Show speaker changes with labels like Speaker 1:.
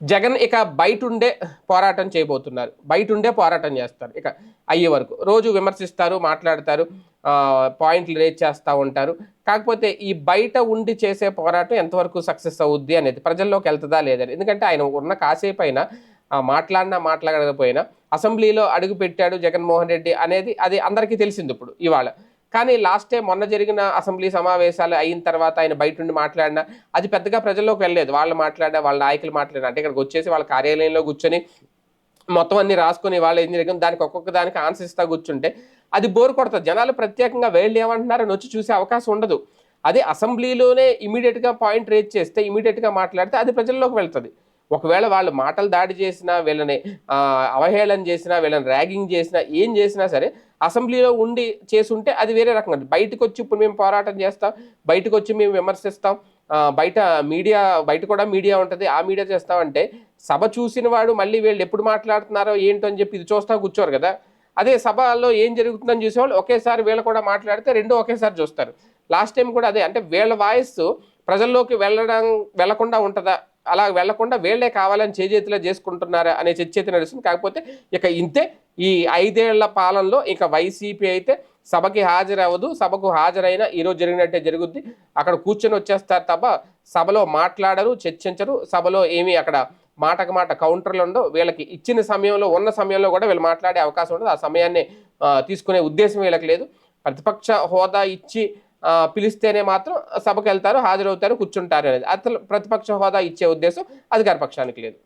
Speaker 1: జగన్ ఇక బయట ఉండే పోరాటం చేయబోతున్నారు. బయట ఉండే పోరాటం చేస్తారు ఇక అయ్యే వరకు. రోజు విమర్శిస్తారు మాట్లాడతారు పాయింట్లు రేజ్ చేస్తూ ఉంటారు. కాకపోతే ఈ బయట ఉండి చేసే పోరాటం ఎంతవరకు సక్సెస్ అవుద్ది అనేది ప్రజల్లోకి వెళ్తుందా లేదని. ఎందుకంటే ఆయన ఉన్న కాసేపు అయినా మాట్లాడినా మాట్లాడకపోయినా అసెంబ్లీలో అడుగు పెట్టాడు జగన్మోహన్ రెడ్డి అనేది అది అందరికీ తెలిసింది ఇప్పుడు ఇవాళ. కానీ లాస్ట్ టైం మొన్న జరిగిన అసెంబ్లీ సమావేశాలు అయిన తర్వాత ఆయన బయట నుండి మాట్లాడినా అది పెద్దగా ప్రజల్లోకి వెళ్ళలేదు. వాళ్ళు మాట్లాడినా వాళ్ళ నాయకులు మాట్లాడినా అంటే ఇక్కడికి వచ్చేసి వాళ్ళ కార్యాలయంలో కూర్చొని మొత్తం అన్ని రాసుకొని వాళ్ళు ఏం జరిగింది దానికి ఒక్కొక్క దానికి ఆన్సర్ ఇస్తా కూర్చుంటే అది బోర్ కొడుతుంది. జనాలు ప్రత్యేకంగా వీళ్ళు ఏమంటున్నారని వచ్చి చూసే అవకాశం ఉండదు. అదే అసెంబ్లీలోనే ఇమీడియట్గా పాయింట్ రేజ్ చేస్తే ఇమీడియట్గా మాట్లాడితే అది ప్రజల్లోకి వెళ్తుంది. ఒకవేళ వాళ్ళు మాటలు దాడి చేసినా వీళ్ళని అవహేళన చేసినా వీళ్ళని ర్యాగింగ్ చేసినా ఏం చేసినా సరే అసెంబ్లీలో ఉండి చేసుంటే అది వేరే రకంగా బయటకు వచ్చి ఇప్పుడు మేము పోరాటం చేస్తాం బయటకు వచ్చి మేము విమర్శిస్తాం బయట మీడియా బయట కూడా మీడియా ఉంటుంది. ఆ మీడియా చేస్తామంటే సభ చూసిన వాడు మళ్ళీ వీళ్ళు ఎప్పుడు మాట్లాడుతున్నారో ఏంటో అని చెప్పి ఇది చూస్తా కూర్చోరు కదా. అదే సభలో ఏం జరుగుతుందని చూసేవాళ్ళు ఒకేసారి వీళ్ళు కూడా మాట్లాడితే రెండు ఒకేసారి చూస్తారు. లాస్ట్ టైం కూడా అదే. అంటే వీళ్ళ వాయిస్ ప్రజల్లోకి వెళ్ళడం వెళ్ళకుండా ఉంటుందా? అలా వెళ్ళకుండా వీళ్ళే కావాలని చేజేతిలో చేసుకుంటున్నారా అనే చర్చ అయితే నడుస్తుంది. కాకపోతే ఇక ఇంతే ఈ ఐదేళ్ళ పాలనలో ఇక వైసీపీ అయితే సభకి హాజరవ్వదు. సభకు హాజరైన ఈరోజు జరిగినట్టే జరుగుద్ది. అక్కడ కూర్చొని వచ్చేస్తారు తప్ప సభలో మాట్లాడరు చర్చించరు. సభలో ఏమీ అక్కడ మాటకు మాట కౌంటర్లు ఉండవు. వీళ్ళకి ఇచ్చిన సమయంలో ఉన్న సమయంలో కూడా వీళ్ళు మాట్లాడే అవకాశం ఉండదు. ఆ సమయాన్ని తీసుకునే ఉద్దేశం వీళ్ళకి లేదు. ప్రతిపక్ష హోదా ఇచ్చి పిలిస్తేనే మాత్రం సభకు వెళ్తారు హాజరవుతారు కూర్చుంటారు అనేది. అసలు ప్రతిపక్ష హోదా ఇచ్చే ఉద్దేశం అధికార పక్షానికి లేదు.